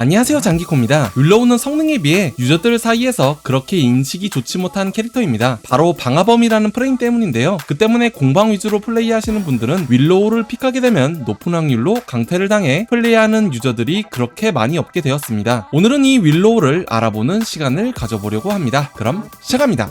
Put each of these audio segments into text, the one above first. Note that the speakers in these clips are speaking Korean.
안녕하세요 장기코입니다. 윌로우는 성능에 비해 유저들 사이에서 그렇게 인식이 좋지 못한 캐릭터입니다. 바로 방화범이라는 프레임 때문인데요. 그 때문에 공방 위주로 플레이하시는 분들은 윌로우를 픽하게 되면 높은 확률로 강퇴를 당해 플레이하는 유저들이 그렇게 많이 없게 되었습니다. 오늘은 이 윌로우를 알아보는 시간을 가져보려고 합니다. 그럼 시작합니다.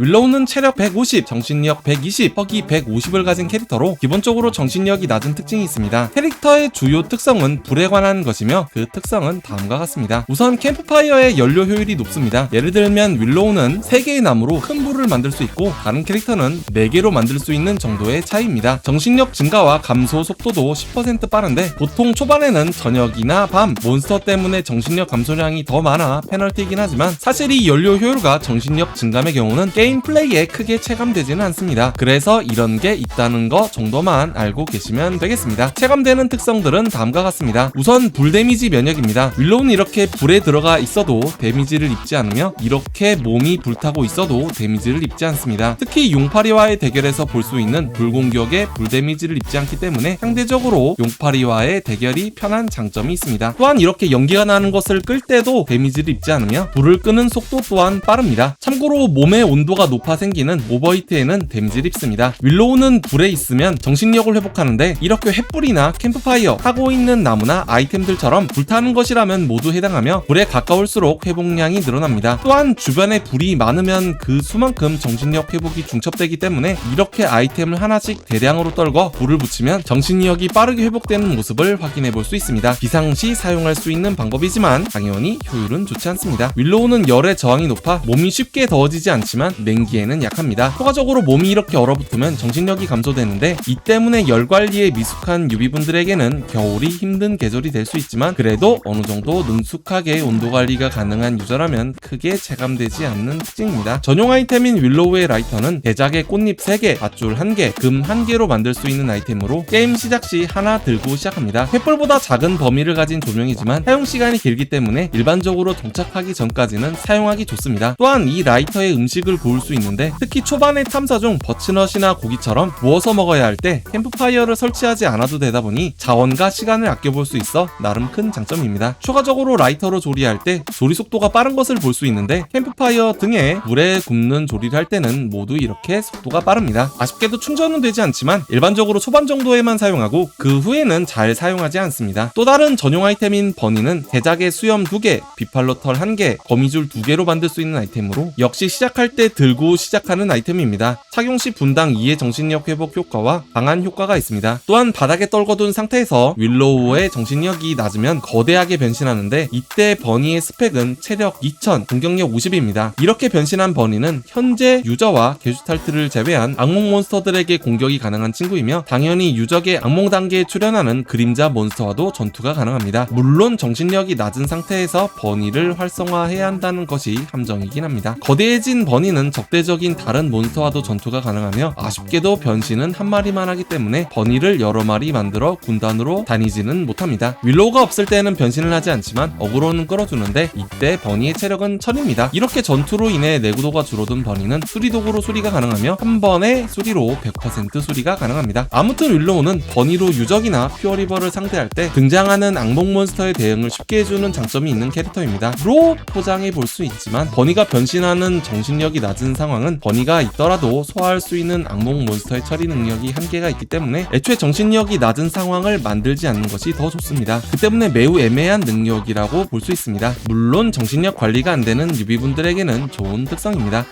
윌로우는 체력 150, 정신력 120, 허기 150을 가진 캐릭터로 기본적으로 정신력이 낮은 특징이 있습니다. 캐릭터의 주요 특성은 불에 관한 것이며 그 특성은 다음과 같습니다. 우선 캠프파이어의 연료 효율이 높습니다. 예를 들면 윌로우는 3개의 나무로 큰 불을 만들 수 있고 다른 캐릭터는 4개로 만들 수 있는 정도의 차이입니다. 정신력 증가와 감소 속도도 10% 빠른데 보통 초반에는 저녁이나 밤 몬스터 때문에 정신력 감소량이 더 많아 페널티이긴 하지만 사실 이 연료 효율과 정신력 증감의 경우는 게임 플레이에 크게 체감되지는 않습니다. 그래서 이런 게 있다는 거 정도만 알고 계시면 되겠습니다. 체감되는 특성들은 다음과 같습니다. 우선 불 데미지 면역입니다. 윌로우는 이렇게 불에 들어가 있어도 데미지를 입지 않으며 이렇게 몸이 불타고 있어도 데미지를 입지 않습니다. 특히 용파리와의 대결에서 볼 수 있는 불 공격에 불 데미지를 입지 않기 때문에 상대적으로 용파리와의 대결이 편한 장점이 있습니다. 또한 이렇게 연기가 나는 것을 끌 때도 데미지를 입지 않으며 불을 끄는 속도 또한 빠릅니다. 참고로 몸의 온도가 높아 생기는 오버히트에는 데미지를 입습니다. 윌로우는 불에 있으면 정신력을 회복하는데 이렇게 횃불이나 캠프파이어, 타고 있는 나무나 아이템들처럼 불타는 것이라면 모두 해당하며 불에 가까울수록 회복량이 늘어납니다. 또한 주변에 불이 많으면 그 수만큼 정신력 회복이 중첩되기 때문에 이렇게 아이템을 하나씩 대량으로 떨궈 불을 붙이면 정신력이 빠르게 회복되는 모습을 확인해 볼 수 있습니다. 비상시 사용할 수 있는 방법이지만 당연히 효율은 좋지 않습니다. 윌로우는 열의 저항이 높아 몸이 쉽게 더워지지 않지만 냉기에는 약합니다. 효과적으로 몸이 이렇게 얼어붙으면 정신력이 감소되는데 이 때문에 열 관리에 미숙한 유비분들에게는 겨울이 힘든 계절이 될 수 있지만 그래도 어느 정도 능숙하게 온도 관리가 가능한 유저라면 크게 체감되지 않는 특징입니다. 전용 아이템인 윌로우의 라이터는 대작의 꽃잎 3개, 밧줄 1개, 금 1개로 만들 수 있는 아이템으로 게임 시작 시 하나 들고 시작합니다. 횃불보다 작은 범위를 가진 조명이지만 사용 시간이 길기 때문에 일반적으로 정착하기 전까지는 사용하기 좋습니다. 또한 이 라이터의 음식을 구울 수 있는데 특히 초반의 탐사 중 버츠넛이나 고기처럼 구워서 먹어야 할 때 캠프파이어를 설치하지 않아도 되다 보니 자원과 시간을 아껴볼 수 있어 나름 큰 장점입니다. 추가적으로 라이터로 조리할 때 조리 속도가 빠른 것을 볼 수 있는데 캠프파이어 등에 물에 굽는 조리를 할 때는 모두 이렇게 속도가 빠릅니다. 아쉽게도 충전은 되지 않지만 일반적으로 초반 정도에만 사용하고 그 후에는 잘 사용하지 않습니다. 또 다른 전용 아이템인 버니는 대작의 수염 2개, 비팔로 털 1개, 거미줄 2개로 만들 수 있는 아이템으로 역시 시작할 때 들고 시작하는 아이템입니다. 착용 시 분당 2의 정신력 회복 효과와 강한 효과가 있습니다. 또한 바닥에 떨궈둔 상태에서 윌로우의 정신력이 낮으면 거대하게 변신하는데 이때 버니의 스펙은 체력 2000, 공격력 50입니다. 이렇게 변신한 버니는 현재 유저와 게슈탈트를 제외한 악몽 몬스터들에게 공격이 가능한 친구이며 당연히 유적의 악몽 단계에 출현하는 그림자 몬스터와도 전투가 가능합니다. 물론 정신력이 낮은 상태에서 버니를 활성화해야 한다는 것이 함정이긴 합니다. 거대해진 버니는 적대적인 다른 몬스터와도 전투가 가능하며 아쉽게도 변신은 한 마리만 하기 때문에 버니를 여러 마리 만들어 군단으로 다니지는 못합니다. 윌로우가 없을 때는 변신을 하지 않지만 어그로는 끌어주는데 이때 버니의 체력은 1000입니다. 이렇게 전투로 인해 내구도가 줄어든 버니는 수리도구로 수리가 가능하며 한 번에 수리로 100% 수리가 가능합니다. 아무튼 윌로우는 버니로 유적이나 퓨어리버를 상대할 때 등장하는 악몽 몬스터의 대응을 쉽게 해주는 장점이 있는 캐릭터입니다. 로 포장해 볼 수 있지만 버니가 변신하는 정신력이 낮은 상황은 버니가 있더라도 소화할 수 있는 악몽 몬스터의 처리 능력이 한계가 있기 때문에 애초에 정신력이 낮은 상황을 만들지 않는 것이 더 좋습니다. 그 때문에 매우 애매한 능력이라고 볼 수 있습니다. 물론 정신력 관리가 안 되는 유비분들에게는 좋은 특성입니다.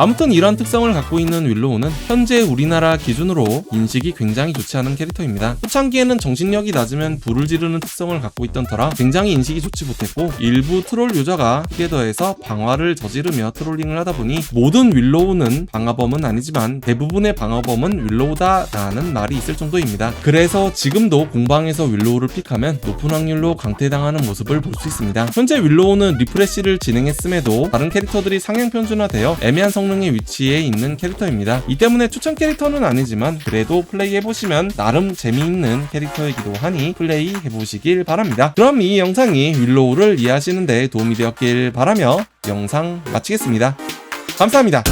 아무튼 이런 특성을 갖고 있는 윌로우는 현재 우리나라 기준으로 인식이 굉장히 좋지 않은 캐릭터입니다. 초창기에는 정신력이 낮으면 불을 지르는 특성을 갖고 있던 터라 굉장히 인식이 좋지 못했고 일부 트롤 유저가 크게 더해서 방화를 저지르며 트롤링을 하다 보니 모든 윌로우는 방화범은 아니지만 대부분의 방화범은 윌로우다라는 말이 있을 정도입니다. 그래서 지금도 공방에서 윌로우를 픽하면 높은 확률로 강퇴당하는 모습을 볼 수 있습니다. 현재 윌로우는 리프레시를 진행했음에도 다른 캐릭터들이 상향 편준화되어 애매한 성능의 위치에 있는 캐릭터입니다. 이 때문에 추천 캐릭터는 아니지만 그래도 플레이해보시면 나름 재미있는 캐릭터이기도 하니 플레이해보시길 바랍니다. 그럼 이 영상이 윌로우를 이해하시는 데 도움이 되었길 바라며 영상 마치겠습니다. 감사합니다.